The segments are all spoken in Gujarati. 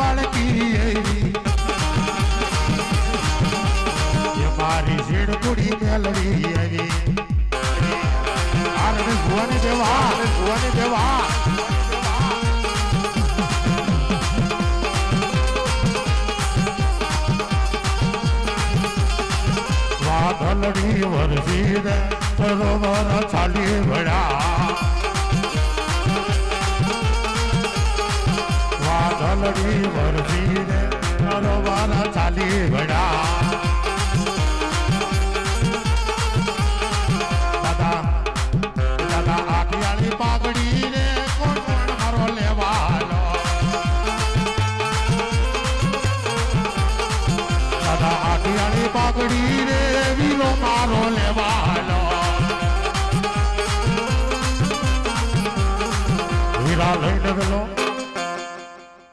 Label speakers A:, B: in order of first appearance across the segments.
A: એ. મારી શીડ કુડી મેલડી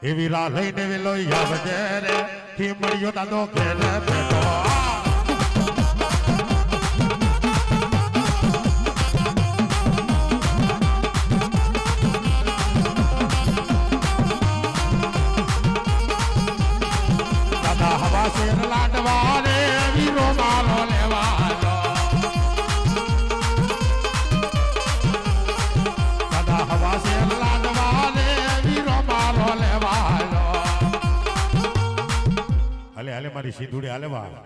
A: એ વીરા લઈને વેલો આવજે રે. ઠીમડીયો દાદો ઘેરે બેઠો હાલે મારી સિંધુડી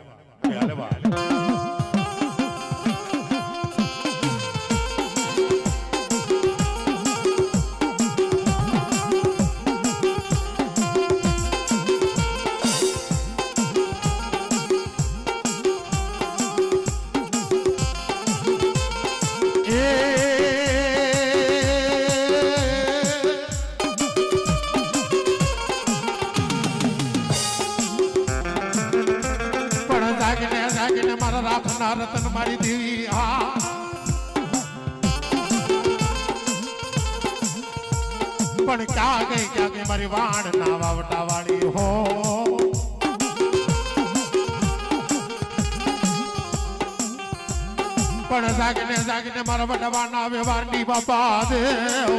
A: પણ ક્યાં ગઈ ક્યાં ગઈ મારી વાણ ના વાવટા વાળી હો પણ જાગીને જાગીને મારા બટવા ના વ્યવહારની બાપા દેવ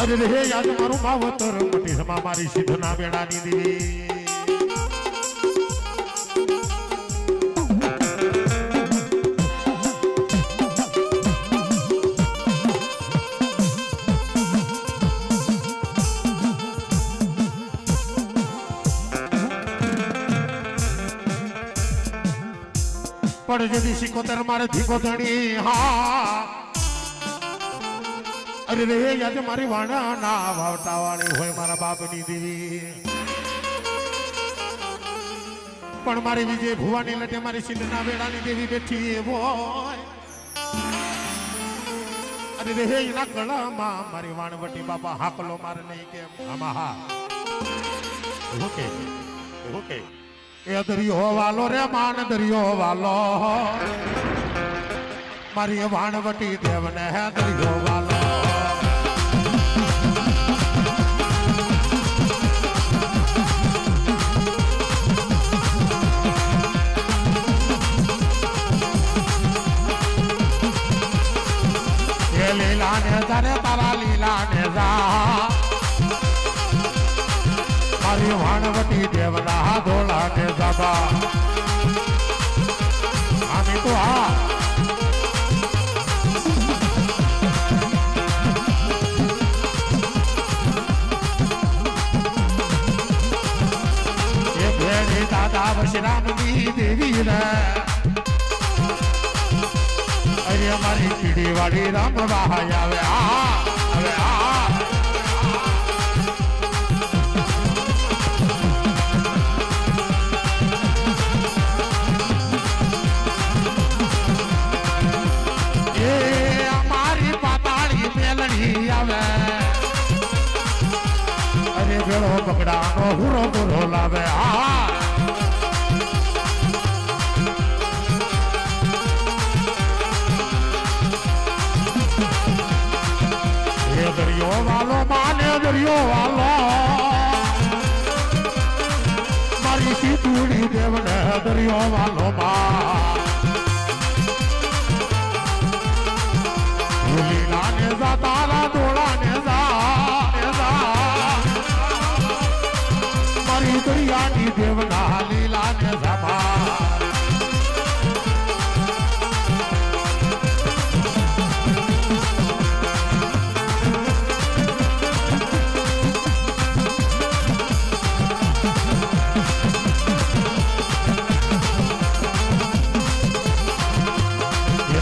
A: અરે રે યાદ મારું માવતર મોટી સમા મારી સિદ્ધના બેડાની દેવી પણ જદી સિકોતર મારે ધીકો ધણી હા અરે રે યાદ મારી વાણા ના વાવટા વાળી હોય મારા બાપની દેવી પણ મારી વિજય ભુવાની લટે મારી સિંધના વેળાની દેવી બેઠી હોય અરે રે એના ગળામાં મારી વાણવટી બાપા હાકલો મારે નહીં કેમ આમાં હા એવું કે એવું કે એ દરિયો વાલો રે માન દરિયો વાલો મારી વાણવટી દેવને હે દરિયો વાલો એ લીલા ને જાને તારા લીલા ને જા वाली भानवती देवला धोलाटे जाबा आम्ही तो हा दादा वशरामनी देवीला अरे हमारी चिड़ी वाली राम बाहा जावे आहा હુરો બુરો લાવે આ એ દરિયો વાલો માને દરિયો વાલો મારી સીતુડી દેવને દરિયો વાલો માં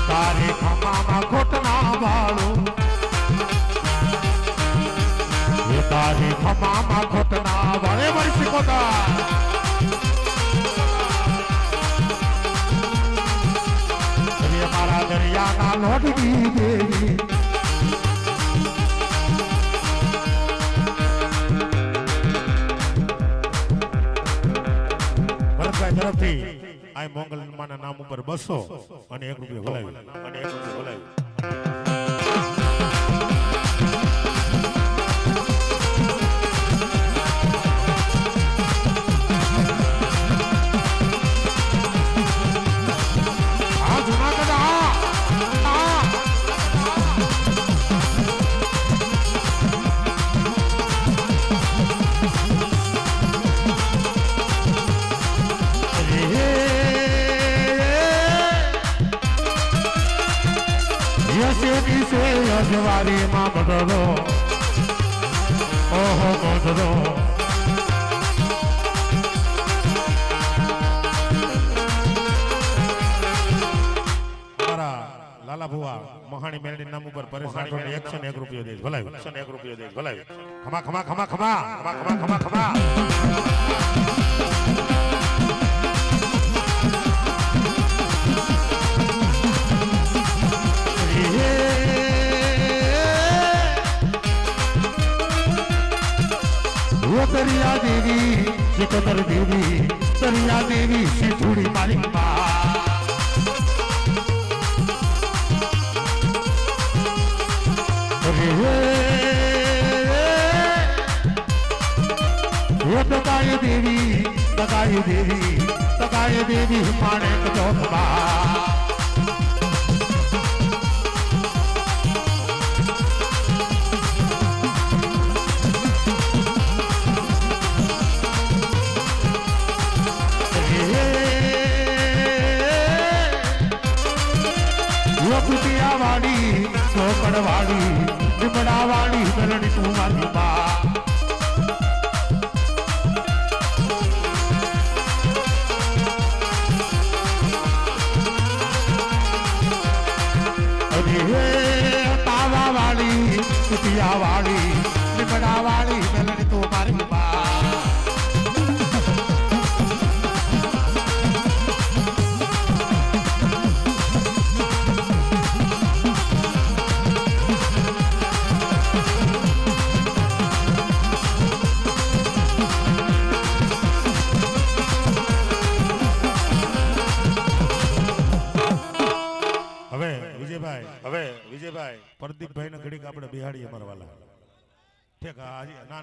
A: તારી ખમામાં ખોટના વાળું એ તારી ખમામાં ખોટના વાળે વર્ષી કોતા રે મારા દરિયાના લોટની દેવી ભરતભાઈ તરફથી આ મોંગલ નામ ઉપર બસો અને એક રૂપિયા ભલાવી અને એક રૂપિયા ભલાવી ભોખાણી મેલડી નામ ઉપર પરેશાન થઈને એકસો ને એક રૂપિયો દેશ ભલાયું એકસો ને એક રૂપિયો દેશ ભલાયું ખમા ખમા ખમા ખમા. ખમા ખમા ખમા ખમા. દરિયા દેવી દરિયા દેવી સિધુડી માલિક મા તકાય દેવી તકાય દેવી તકાય દેવી પાણે ચોક બા વાળી ચોપડ વાળી ચમડાવાળી ધરણી તું મારી બા વાળી કુટિયા વાળી હા, હાજી ના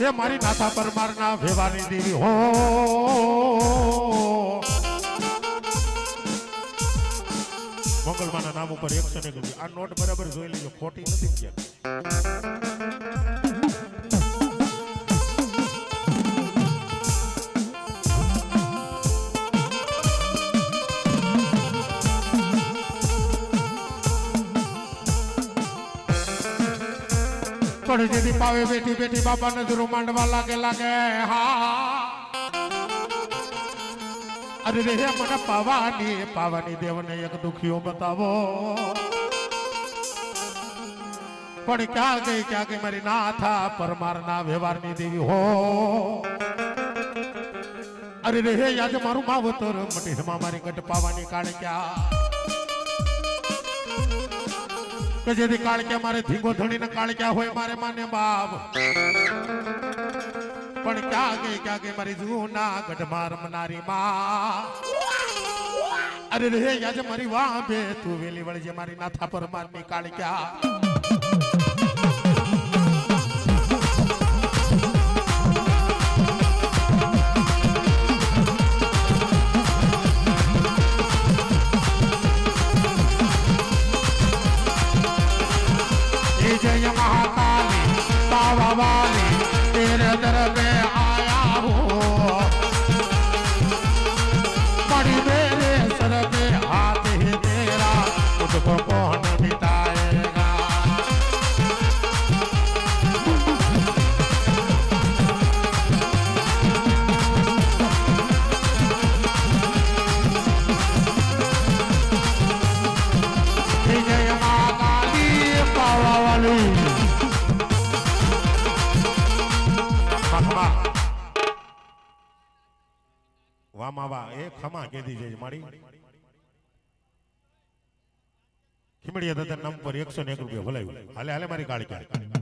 A: એ મારી નાથા પરમાર ના ભેવાની દેવી. હો. મંગલમાના નામ ઉપર એકસો ને આ નોટ બરાબર જોઈ લેજો, ખોટી નથી पड़े दी पावे, बेटी बेटी, बाबा नजरू मंड वाला के लगे हाँ अरे रे मन पवानी, पावनी देव ने एक दुखियो बतावो। पढ़ क्या गई क्या गई मेरी ना था पर मारना व्यवहार नहीं देवी हो। अरे रे यार मारू मावतोर मटी हमारी गट पावनी काढ़ क्या। કે જેથી કાળક્યા મારે ધીંગો ધણીને કાળક્યા હોય મારે માને બાપ. પણ ક્યાં ગઈ ક્યાં ગઈ મારી જૂના ગઢમાં રમનારી માં? અરે રે યાજ મારી વાહ તું વેલી વળી મારી નાથા પર મારની કાળી મારી ખીમડીયા દાદા નામ પર એકસો ને એક રૂપિયા ભલાયું હાલે હાલે મારી ગાડી ક્યાં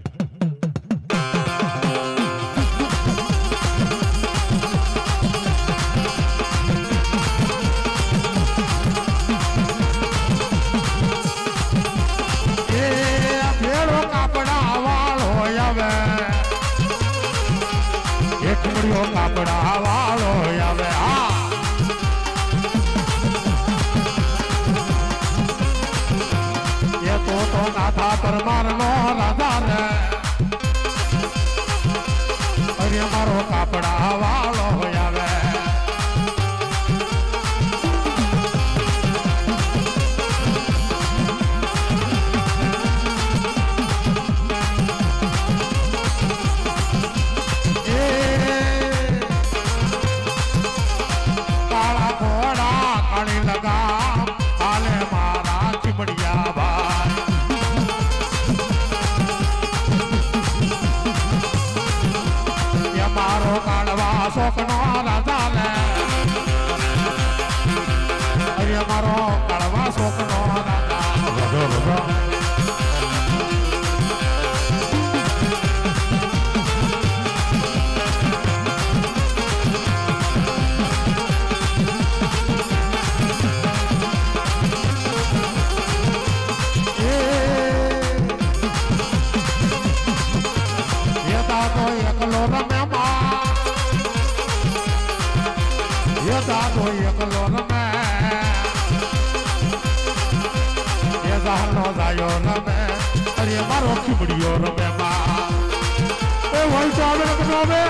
A: અરે મારો કાળવા શોકનો રાજા જાહનો જાયો રમે. અરે મારો ખીબડીયો રમે બા. એ હોય તો આવે ને આવે.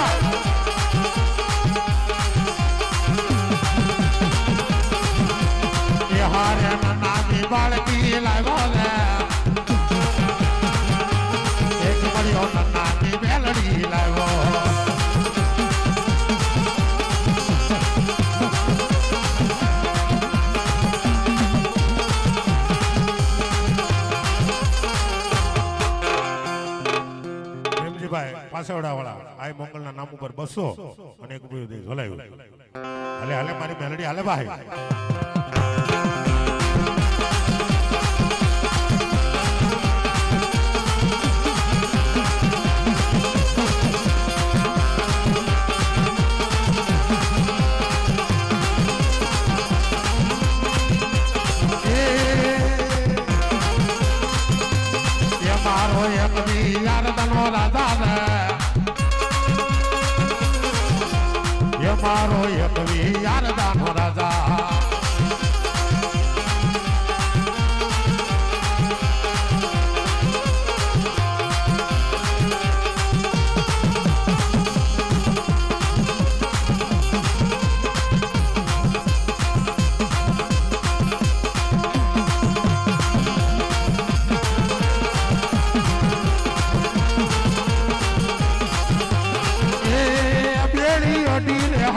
A: એ હારે નાની બાળકી લાગ્યો પ્રેમજીભાઈ પાસેવડા વાળા આ મોંગલના નામ ઉપર બસો અને એક રૂપિયો દઈ ઝોલાયું હાલે હાલે, મારી મેલડી, હાલે ભાઈ. મારો એક યારદાનો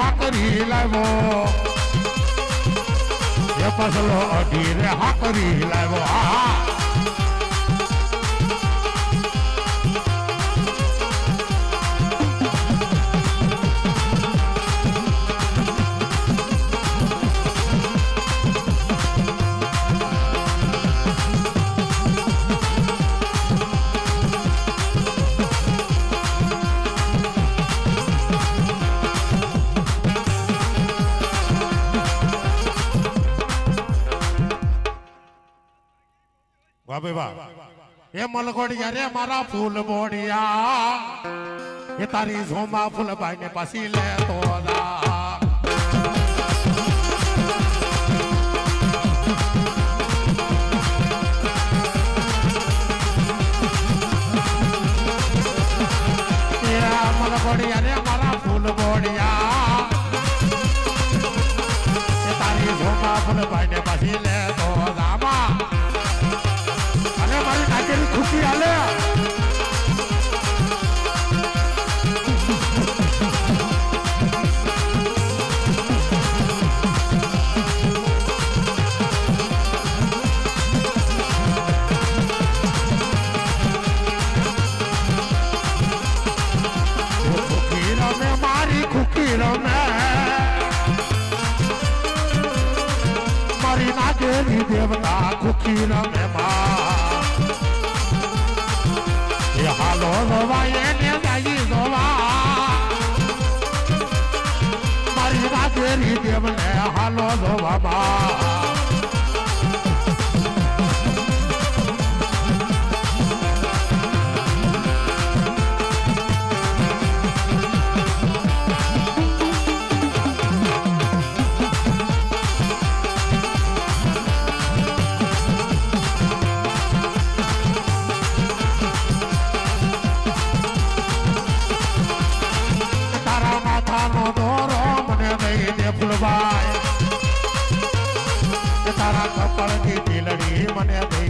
A: અડીને હાકરી લાવ્યો. એ પસલો હાકરી લાવ્યો. હા ભાઈ વાહ એ મલગોડિયા ये मलगोड़िया मारा फूल बोड़िया ये तारी झोमा फूल भाई ने पसीले तो मलगोड़िया रे मारा फूल बोड़िया ये तारी झोमा फूल भाई ने पसीले You know. member. one ever.